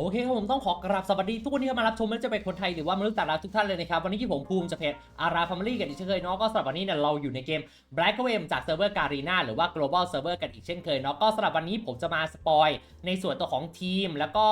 โอเคครับผมต้องขอกราบสวัสดีทุกคนที่เข้ามารับชมไม่ว่าจะเป็นคนไทยหรือว่ามนุษย์ต่างดาวทุกท่านเลยนะครับ วันนี้ที่ผมภูมิจะเพจอาราฟามิลี่กันอีกเช่นเคยเนาะก็สำหรับวันนี้เนี่ยเราอยู่ในเกม Black w a m จากเซิร์ฟเวอร์การีนาหรือว่า global server กันอีกเช่นเคยเนาะก็สำหรับวันนี้ผมจะมาสปอยในส่วนตัวของทีม แล้วก็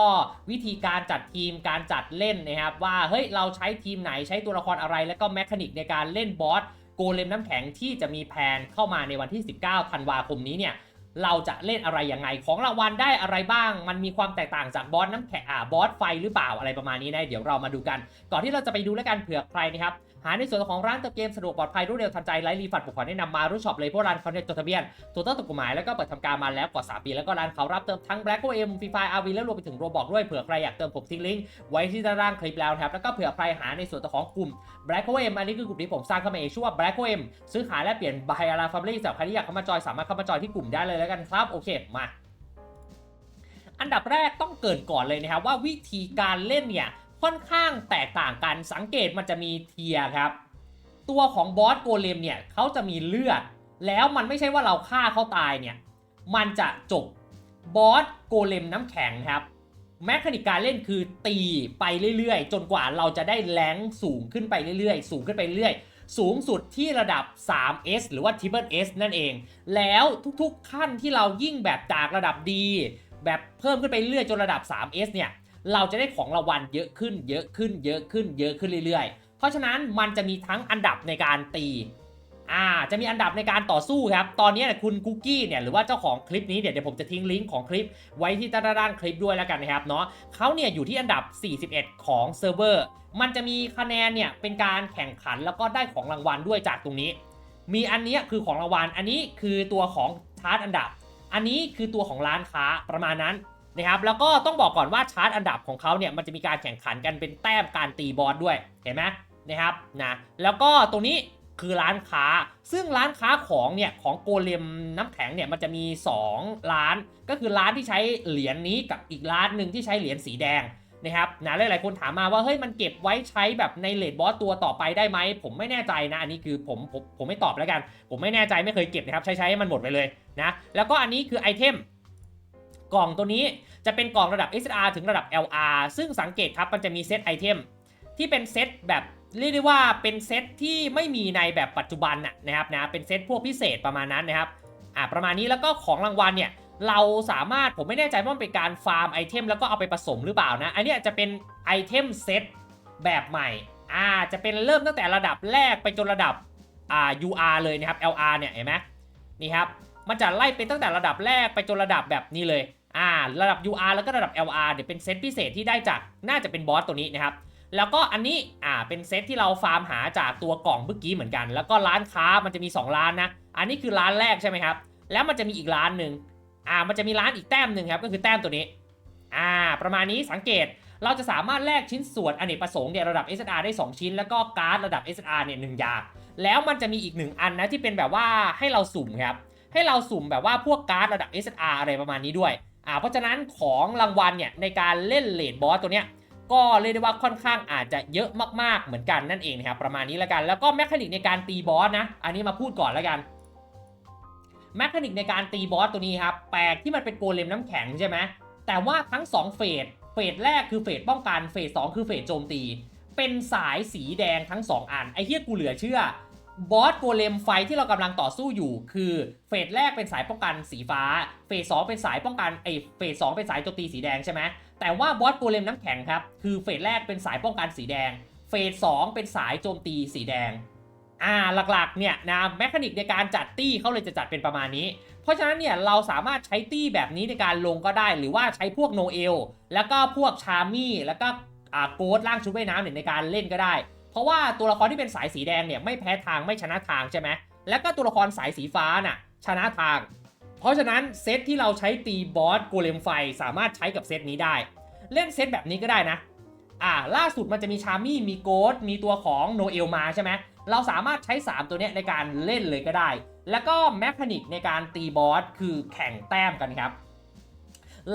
วิธีการจัดทีมการจัดเล่นนะครับว่าเฮ้ยเราใช้ทีมไหนใช้ตัวละครอะไร แล้วก็แมคานิกในการเล่นบอสโกเลมน้ำแข็งที่จะมีแพลนเข้ามาในวันที่ 19 ธันวาคมนี้เนี่ย เราจะเล่นอะไรยังไง ของรางวัลได้อะไรบ้าง มันมีความแตกต่างจากบอสน้ำแข็งอ่าบอสไฟหรือเปล่าอะไรประมาณนี้นะเดี๋ยวเรามาดูกัน ก่อนที่เราจะไปดูแล้วกันเผื่อใครนะครับหาในส่วนของร้านเติมเกมสะดวกปลอดภัยรวดเร็วทันใจไร้รีฟันผมขอแนะนำมารู้ช็อปเลยพราะร้านเขาเนี่ยจดทะเบียนถูกต้องถูกกฎหมายแล้วก็เปิดทำการมาแล้วกว่า 3 ปี แล้วก็ร้านเขารับเติมทั้ง Black o m Free Fire RV แล้วรวมไปถึงโรบอกด้วยเผื่อใครอยากเติมผมทิ้งลิงก์ไว้ที่ด้านล่างคลิปแล้วนะครับแล้วก็เผื่อใครหาในส่วนของกลุ่ม Black o m อันนี้คือกลุ่มที่ผมสร้างขึ้นมาเองชื่อว่า Black o m ซื้อขายและเปลี่ยนบายอาราฟามิลี่สำหรับใครที่อยากเข้ามาจอยสามารถเข้ามาจอยที่กลุ่มได้เลยแล้วกันครับ โอเคมา อันดับแรกต้องเกรินก่อนเลยนะครับ ว่าวิธีการเล่นเนี่ยค่อนข้างแตกต่างกันสังเกตมันจะมีเทียครับ ตัวของบอสโกเลมเนี่ยเขาจะมีเลือด แล้วมันไม่ใช่ว่าเราฆ่าเขาตายเนี่ย มันจะจบบอสโกเลมน้ำแข็งครับแมคานิกการเล่นคือตีไปเรื่อยๆ จนกว่าเราจะได้แรงสูงขึ้นไปเรื่อยๆ สูงขึ้นไปเรื่อย สูงสุดที่ระดับ 3S หรือว่า Triple S นั่นเอง แล้วทุกๆขั้นที่เรายิ่งแบบจากระดับดี แบบเพิ่มขึ้นไปเรื่อยจนระดับ 3S เนี่ย เราจะได้ของรางวัลเยอะขึ้น เยอะขึ้น เยอะขึ้น เยอะขึ้นเรื่อยๆ เพราะฉะนั้นมันจะมีทั้งอันดับในการตี อ่าจะมีอันดับในการต่อสู้ครับ ตอนนี้เนี่ยคุณกุ๊กกี้เนี่ยหรือว่าเจ้าของคลิปนี้เนี่ยเดี๋ยวผมจะทิ้งลิงก์ของคลิปไว้ที่ใต้ด้านคลิปด้วยแล้วกันนะครับเนาะเขาเนี่ยอยู่ที่อันดับ 41 ของเซิร์ฟเวอร์ มันจะมีคะแนนเนี่ยเป็นการแข่งขันแล้วก็ได้ของรางวัลด้วยจากตรงนี้ มีอันนี้คือของรางวัล อันนี้คือตัวของชาร์ตอันดับ อันนี้คือตัวของร้านค้าประมาณนั้นนะครับ แล้วก็ต้องบอกก่อนว่าชาร์ตอันดับของเขาเนี่ยมันจะมีการแข่งขันกันเป็นแต้มการตีบอสด้วย เห็นไหมนะครับนะ แล้วก็ตรงนี้ คือร้านค้า ซึ่งร้านค้าของเนี่ยของโกเลมน้ำแข็งเนี่ยมันจะมี 2 ร้าน ก็คือร้านที่ใช้เหรียญนี้กับอีกร้านหนึ่งที่ใช้เหรียญสีแดงนะครับนะหลายๆคนถามมาว่าเฮ้ยมันเก็บไว้ใช้แบบในเลดบอสตัวต่อไปได้ไหมผมไม่แน่ใจนะอันนี้คือผมผมผมไม่ตอบแล้วกัน ผมไม่แน่ใจไม่เคยเก็บนะครับใช้ใช้ให้มันหมดไปเลยนะแล้วก็อันนี้คือไอเทมกล่องตัวนี้จะเป็นกล่องระดับ SR ถึงระดับ LR ซึ่งสังเกตครับมันจะมีเซตไอเทมที่เป็นเซตแบบ เรียกได้ว่าเป็นเซตที่ไม่มีในแบบปัจจุบันนะครับนะเป็นเซตพวกพิเศษประมาณนั้นนะครับอ่าประมาณนี้แล้วก็ของรางวัลเนี่ยเราสามารถผมไม่แน่ใจว่ามันเป็นการฟาร์มไอเทมแล้วก็เอาไปผสมหรือเปล่านะ อันเนี้ยจะเป็นไอเทมเซตแบบใหม่อ่าจะเป็นเริ่มตั้งแต่ระดับแรกไปจนระดับอ่า UR เลยนะครับ LR เนี่ยเห็นไหมนี่ครับมันจะไล่เป็นตั้งแต่ระดับแรกไปจนระดับแบบนี้เลยอ่าระดับ UR แล้วก็ระดับ LR เดี๋ยวเป็นเซตพิเศษที่ได้จากน่าจะเป็นบอสตัวนี้นะครับ แล้วก็อันนี้อ่าเป็นเซตที่เราฟาร์มหาจากตัวกล่องเมื่อกี้เหมือนกัน แล้วก็ร้านค้ามันจะมี 2 ร้านนะ อันนี้คือร้านแรกใช่ไหมครับ แล้วมันจะมีอีกร้านหนึ่งอ่ามันจะมีร้านอีกแต้มหนึ่งครับก็คือแต้มตัวนี้อ่าประมาณนี้สังเกตเราจะสามารถแลกชิ้นส่วนอเนกประสงค์เนี่ยระดับ SR ได้ 2 ชิ้น แล้วก็การ์ดระดับ SR เนี่ยหนึ่งอย่าง แล้วมันจะมีอีกหนึ่งอันนะที่เป็นแบบว่าให้เราสุ่มครับให้เราสุ่มแบบว่าพวกการ์ดระดับ SR อะไรประมาณนี้ด้วยอ่าเพราะฉะนั้นของรางวัลเนี่ยในการเล่นเลดบอสตัวเนี้ย ก็เรียกได้ว่าค่อนข้างอาจจะเยอะมากๆเหมือนกันนั่นเองนะครับประมาณนี้แล้วกัน แล้วก็แมคานิกในการตีบอสนะ อันนี้มาพูดก่อนแล้วกันแมคานิกในการตีบอสตัวนี้ครับแปลกที่มันเป็นโกเลมน้ำแข็งใช่ไหมแต่ว่าทั้ง 2 เฟสเฟสแรกคือเฟสป้องกันเฟส2คือเฟสโจมตี เป็นสายสีแดงทั้ง 2 อัน ไอ้เหี้ยกูเหลือเชื่อบอสโกเลมไฟที่เรากำลังต่อสู้อยู่ คือเฟสแรกเป็นสายป้องกันสีฟ้า เฟส2เป็นสายป้องกันไอ้เฟส2เป็นสายโจมตีสีแดงใช่ไหม แต่ว่าบอสโกเลมน้ำแข็งครับ คือเฟสแรกเป็นสายป้องกันสีแดง เฟส2เป็นสายโจมตีสีแดง อ่าหลักๆเนี่ยนะแมคานิกในการจัดตี้เขาเลยจะจัดเป็นประมาณนี้ เพราะฉะนั้นเนี่ยเราสามารถใช้ตี้แบบนี้ในการลงก็ได้ หรือว่าใช้พวกโนเอลแล้วก็พวกชามี่แล้วก็อ่าโกดล่างชุดว่ายน้ำเนี่ยในการเล่นก็ได้ เพราะว่าตัวละครที่เป็นสายสีแดงเนี่ยไม่แพ้ทางไม่ชนะทางใช่ไหมแล้วก็ตัวละครสายสีฟ้าน่ะชนะทาง เพราะฉะนั้นเซตที่เราใช้ตีบอสโกเลมไฟสามารถใช้กับเซตนี้ได้ เล่นเซตแบบนี้ก็ได้นะ อ่า ล่าสุดมันจะมีชามี่มีโกดมีตัวของโนเอลมาใช่ไหมเราสามารถใช้ 3 ตัวเนี้ยในการเล่นเลยก็ได้ แล้วก็แมคานิกในการตีบอสคือแข่งแต้มกันครับ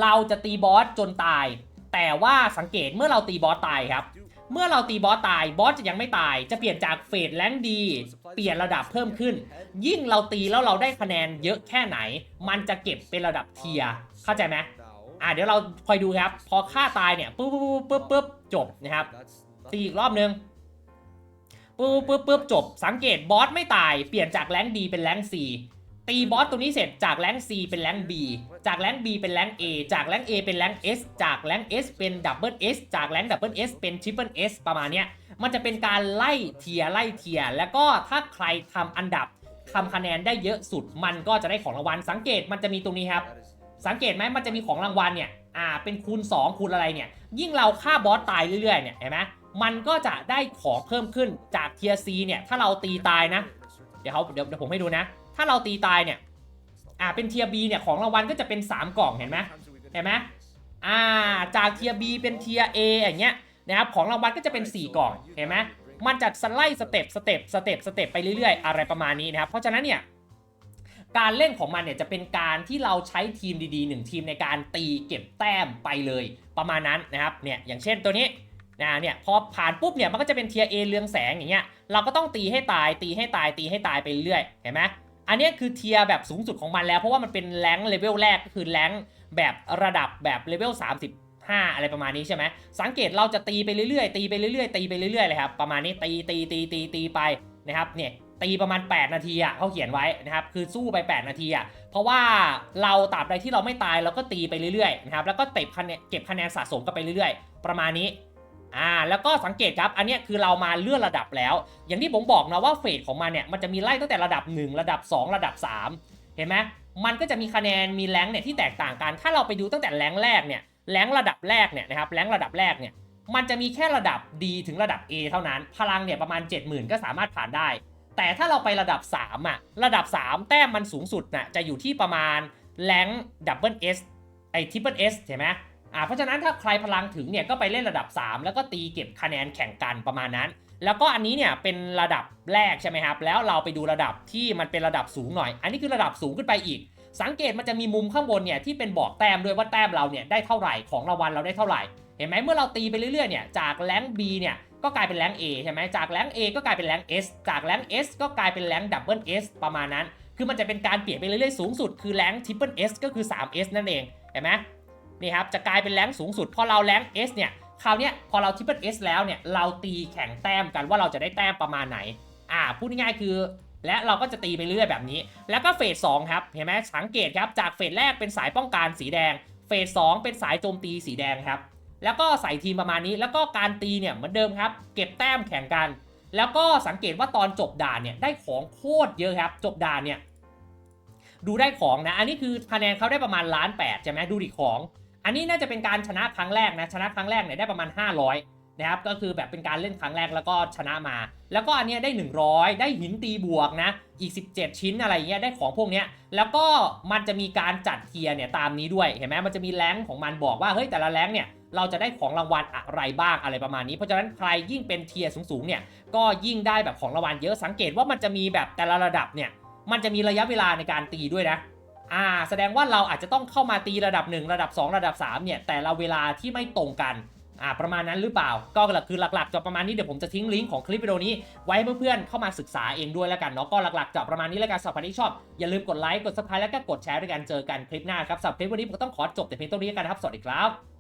เราจะตีบอสจนตาย แต่ว่าสังเกตเมื่อเราตีบอสตายครับ เมื่อเราตีบอสตายบอสจะยังไม่ตาย จะเปลี่ยนจากเฟสแรงดี เปลี่ยนระดับเพิ่มขึ้น ยิ่งเราตีแล้วเราได้คะแนนเยอะแค่ไหน มันจะเก็บเป็นระดับเทียร์เข้าใจไหมอ่าเดี๋ยวเราคอยดูครับ พอฆ่าตายเนี่ยปุ๊บปุ๊บปุ๊บปุ๊บจบนะครับตีอีกรอบนึงปุ๊บปุ๊บปุ๊บจบ สังเกตบอสไม่ตาย เปลี่ยนจากแรงดีเป็นแรง C ตีบอสตัวนี้เสร็จจากแรง C เป็นแรง B จากแรง B เป็นแรง A จากแรง A เป็นแรง S จากแรง S เป็นดับเบิล S จากแรงดับเบิล S เป็นทริปเปิล S ประมาณเนี้ยมันจะเป็นการไล่เทียร์ไล่เทียร์แล้วก็ถ้าใครทำอันดับทำคะแนนได้เยอะสุดมันก็จะได้ของรางวัลสังเกตมันจะมีตรงนี้ครับ สังเกตไหมมันจะมีของรางวัลเนี่ยอ่าเป็นคูณ 2 คูณอะไรเนี่ย ยิ่งเราฆ่าบอสตายเรื่อยๆเนี่ยเห็นไหมมันก็จะได้ของเพิ่มขึ้นจากเทียซีเนี่ยถ้าเราตีตายนะ เดี๋ยวเขาเดี๋ยวผมให้ดูนะ ถ้าเราตีตายเนี่ย อ่าเป็นเทียบีเนี่ยของรางวัลก็จะเป็น 3 กล่องเห็นไหมเห็นไหมอ่าจากเทียบีเป็นเทียเออย่างเงี้ยนะครับของรางวัลก็จะเป็น 4 กล่องเห็นไหมมันจะสไลด์สเต็ปสเต็ปสเต็ปสเต็ปไปเรื่อยๆ อะไรประมาณนี้นะครับ เพราะฉะนั้นเนี่ยการเล่นของมันเนี่ยจะเป็นการที่เราใช้ทีมดีๆหนึ่งทีมในการตีเก็บแต้มไปเลยประมาณนั้นนะครับเนี่ยอย่างเช่นตัวนี้นะเนี่ยพอผ่านปุ๊บเนี่ยมันก็จะเป็นเทียเอเรืองแสงอย่างเงี้ยเราก็ต้องตีให้ตายตีให้ตายตีให้ตายไปเรื่อยเห็นไหม อันนี้คือเทียแบบสูงสุดของมันแล้ว เพราะว่ามันเป็นแรงเลเวลแรกก็คือแรงแบบระดับแบบเลเวล35 อะไรประมาณนี้ใช่ไหมสังเกตเราจะตีไปเรื่อยๆ ตีไปเรื่อยๆ ตีไปเรื่อยๆเลยครับประมาณนี้ตีตีตีตีตีไปนะครับเนี่ยตีประมาณ 8 นาทีอะเขาเขียนไว้นะครับคือสู้ไป 8 นาทีอะเพราะว่าเราตราบใดที่เราไม่ตายเราก็ตีไปเรื่อยๆนะครับแล้วก็เก็บคะแนนเก็บคะแนนสะสมกันไปเรื่อยๆ ประมาณนี้ อ่าแล้วก็สังเกตครับ อันเนี้ยคือเรามาเลื่อนระดับแล้ว อย่างที่ผมบอกนะว่าเฟสของมันเนี่ยมันจะมีไล่ตั้งแต่ระดับ 1 ระดับ 2 ระดับ 3 เห็นไหมมันก็จะมีคะแนนมีแรงเนี่ยที่แตกต่างกัน ถ้าเราไปดูตั้งแต่แรงแรกเนี่ยแรงระดับแรกเนี่ยนะครับแรงระดับแรกเนี่ยมันจะมีแค่ระดับ D ถึงระดับ A เท่านั้น พลังเนี่ยประมาณ 70,000 ก็สามารถผ่านได้ แต่ถ้าเราไประดับ3อะระดับ 3 แต้มมันสูงสุดน่ะจะอยู่ที่ประมาณแรงดับเบิลเอสไอทิปเปิลเอสเห็นไหม อ่าเพราะฉะนั้นถ้าใครพลังถึงเนี่ยก็ไปเล่นระดับ 3 แล้วก็ตีเก็บคะแนนแข่งกันประมาณนั้น แล้วก็อันนี้เนี่ยเป็นระดับแรกใช่ไหมครับ แล้วเราไปดูระดับที่มันเป็นระดับสูงหน่อย อันนี้คือระดับสูงขึ้นไปอีก สังเกตมันจะมีมุมข้างบนเนี่ยที่เป็นบอกแต้มด้วยว่าแต้มเราเนี่ยได้เท่าไหร่ของรางวัลเราได้เท่าไหร่ เห็นไหมเมื่อเราตีไปเรื่อยๆเนี่ยจากแรง B เนี่ยก็กลายเป็นแรง A ใช่ไหมจากแรง A ก็กลายเป็นแรง S จากแรง S ก็กลายเป็นแรงดับเบิล S ประมาณนั้น คือมันจะเป็นการเปลี่ยนไปเรื่อยๆ สูงสุดคือแรงทริปเปิล S ก็คือ 3S นั่นเอง เห็นไหม นี่ครับจะกลายเป็นแรงสูงสุดพอเราแรง S เนี่ยคราวนี้พอเราทิปเปิล S แล้วเนี่ยเราตีแข่งแต้มกันว่าเราจะได้แต้มประมาณไหน อ่าพูดง่ายๆคือ และเราก็จะตีไปเรื่อยแบบนี้ แล้วก็เฟส2ครับเห็นไหมสังเกตครับจากเฟสแรกเป็นสายป้องกันสีแดง เฟส2เป็นสายโจมตีสีแดงครับแล้วก็ใส่ทีมประมาณนี้ แล้วก็การตีเนี่ยเหมือนเดิมครับ เก็บแต้มแข่งกัน แล้วก็สังเกตว่าตอนจบด่านเนี่ยได้ของโคตรเยอะครับ จบด่านเนี่ยดูได้ของนะ อันนี้คือคะแนนเขาได้ประมาณล้านแปดใช่ไหมดูดิของ อันนี้น่าจะเป็นการชนะครั้งแรกนะชนะครั้งแรกเนี่ยได้ประมาณ 500นะครับก็คือแบบเป็นการเล่นครั้งแรกแล้วก็ชนะมา แล้วก็อันเนี้ยได้ 100 ได้หินตีบวกนะอีก 17 ชิ้นอะไรเงี้ยได้ของพวกเนี้ยแล้วก็มันจะมีการจัดเทียร์เนี่ยตามนี้ด้วยเห็นไหมมันจะมีแรงของมันบอกว่าเฮ้ยแต่ละแรงเนี่ยเราจะได้ของรางวัลอะไรบ้างอะไรประมาณนี้ เพราะฉะนั้นใครยิ่งเป็นเทียร์สูงๆเนี่ยก็ยิ่งได้แบบของรางวัลเยอะสังเกตว่ามันจะมีแบบแต่ละระดับเนี่ยมันจะมีระยะเวลาในการตีด้วยนะ อ่าแสดงว่าเราอาจจะต้องเข้ามาตีระดับ 1 ระดับ 2 ระดับ3เนี่ยแต่ละเวลาที่ไม่ตรงกันอ่าประมาณนั้นหรือเปล่า ก็คือหลักๆ จะประมาณนี้เดี๋ยวผมจะทิ้งลิงก์ของคลิปวิดีโอนี้ ไว้ให้เพื่อนๆเข้ามาศึกษาเองด้วยแล้วกันเนาะก็หลักๆจะประมาณนี้แล้วกันสำหรับที่ชอบ อย่าลืมกดไลค์กดซับสไครต์แล้วก็กดแชร์ด้วยกันเจอกันคลิปหน้าครับสำหรับคลิปวันนี้ผมก็ต้องขอจบแต่เพียงเท่านี้กันนะครับสวัสดีครับ